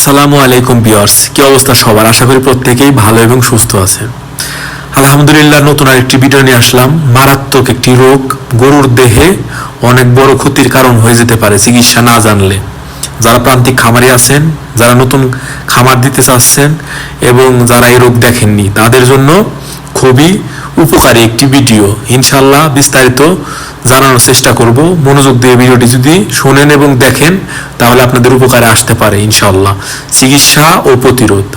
আসসালামু আলাইকুম বিয়ার্স কি অবস্থা সবার? আশা করি প্রত্যেকেই ভালো এবং সুস্থ আছে আলহামদুলিল্লাহ, নতুন আরেকটি ভিডিও নিয়ে আসলাম। মারাত্মক একটি রোগ, গরুর দেহে অনেক বড় ক্ষতির কারণ হয়ে যেতে পারে, চিকিৎসা না জানলে। যারা প্রান্তিক খামারি আছেন, যারা নতুন খামার দিতে চাচ্ছেন এবং যারা এই রোগ দেখেননি, তাদের জন্য খুবই উপকারী একটি ভিডিও ইনশাল্লাহ বিস্তারিত জানানোর চেষ্টা করব। মনোযোগ দিয়ে ভিডিওটি যদি শোনেন এবং দেখেন, তাহলে আপনাদের উপকারে আসতে পারে ইনশাল্লাহ চিকিৎসা ও প্রতিরোধ।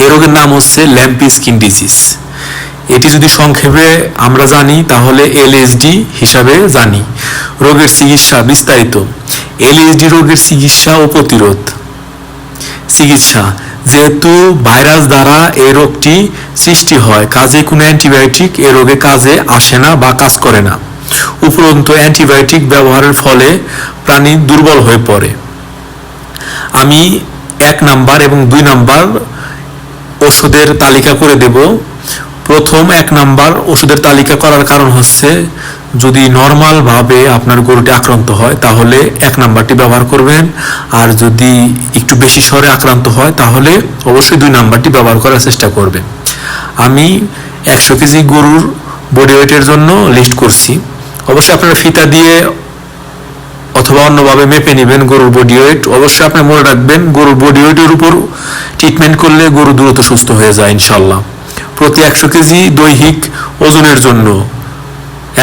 এই রোগের নাম হচ্ছে ল্যাম্পি স্কিন ডিজিজ। এটি যদি সংক্ষেপে আমরা জানি, তাহলে এলএসডি হিসাবে জানি। রোগের চিকিৎসা বিস্তারিত। এলএসডি রোগের চিকিৎসা ও প্রতিরোধ। চিকিৎসা। যেহেতু ভাইরাস দ্বারা এই রোগটি সৃষ্টি হয়, কাজে কোনো অ্যান্টিবায়োটিক এ রোগে কাজে আসে না বা কাজ করে না। উপরন্তু অ্যান্টিবায়োটিক ব্যবহারের ফলে প্রাণী দুর্বল হয়ে পড়ে। আমি এক নাম্বার এবং দুই নাম্বার ওষুধের তালিকা করে দেব। প্রথম এক নাম্বার ওষুধের তালিকা করার কারণ হচ্ছে, যদি নর্মাল ভাবে আপনার গরুটি আক্রান্ত হয়, তাহলে এক নাম্বারটি ব্যবহার করবেন। আর যদি একটু বেশি স্বরে আক্রান্ত হয়, তাহলে অবশ্যই দুই নাম্বারটি ব্যবহার করার চেষ্টা করবেন। আমি একশো কেজি গরুর বডি ওয়েটের জন্য লিস্ট করছি। অবশ্যই আপনারা ফিতা দিয়ে অথবা অন্যভাবে মেপে নেবেন গরুর বডি ওয়েট অবশ্যই আপনি মনে রাখবেন, গরুর বডি ওয়েটের উপর ট্রিটমেন্ট করলে গরু দ্রুত সুস্থ হয়ে যায় ইনশাল্লাহ প্রতি একশো কেজি দৈহিক ওজনের জন্য।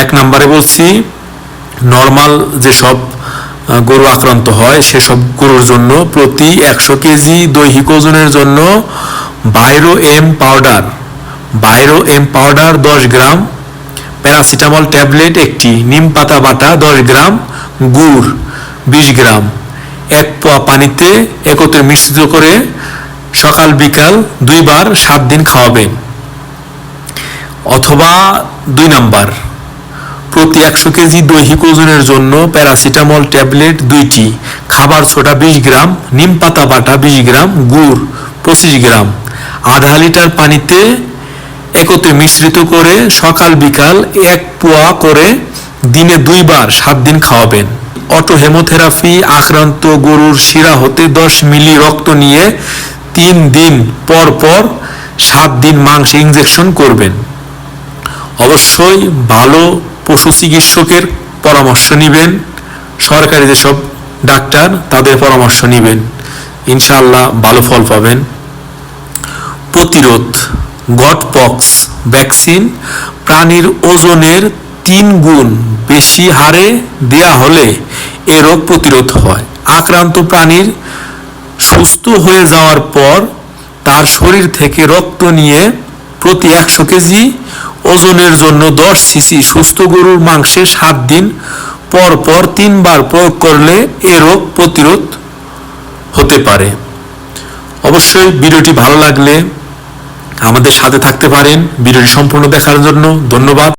এক নম্বরে বলছি নর্মাল যেসব গরু আক্রান্ত হয়, সেসব গরুর জন্য প্রতি একশো কেজি দৈহিক ওজনের জন্য বাইরো এম পাউডার, বাইরো এম পাউডার দশ গ্রাম প্যারাসিটামল ট্যাবলেট একটি নিম পাতা বাটা দশ গ্রাম, গুড় বিশ গ্রাম। এক পোয়া পানিতে একত্রে মিশ্রিত করে সকাল, বিকাল দুইবার সাত দিন খাওয়াবেন। অথবা দুই নাম্বার, প্রতি একশো কেজি দৈহিক ওজনের জন্য প্যারাসিটামল ট্যাবলেট দুইটি, খাবার সোডা বিশ গ্রাম, নিম পাতা বাটা বিশ গ্রাম, গুড় পঁচিশ গ্রাম। আধা লিটার পানিতে একত্রে মিশ্রিত করে সকাল বিকাল এক পোয়া করে দিনে দুইবার সাত দিন খাওয়াবেন। অটো হেমোথেরাপি আক্রান্ত গরুর শিরা হতে দশ মিলি রক্ত নিয়ে তিন দিন পর পর সাত দিন মাংসে ইঞ্জেকশন করবেন। অবশ্যই ভালো পশু চিকিৎসকের পরামর্শ নেবেন। সরকারি যেসব ডাক্তার, তাদের পরামর্শ নেবেন। ইনশাল্লাহ ভালো ফল পাবেন। প্রতিরোধ। গটপক্স ভ্যাকসিন প্রাণীর ওজনের তিন গুণ বেশি হারে দেয়া হলে এ রোগ প্রতিরোধ হয়। আক্রান্ত প্রাণীর সুস্থ হয়ে যাওয়ার পর তার শরীর থেকে রক্ত নিয়ে প্রতি একশো কেজি ওজনের জন্য দশ সিসি সুস্থ গরুর মাংসে সাত দিন পর পর তিনবার প্রয়োগ করলে এ রোগ প্রতিরোধ হতে পারে। অবশ্যই ভিডিওটি ভালো লাগলে আমাদের সাথে থাকতে পারেন। ভিডিওটি সম্পূর্ণ দেখার জন্য ধন্যবাদ।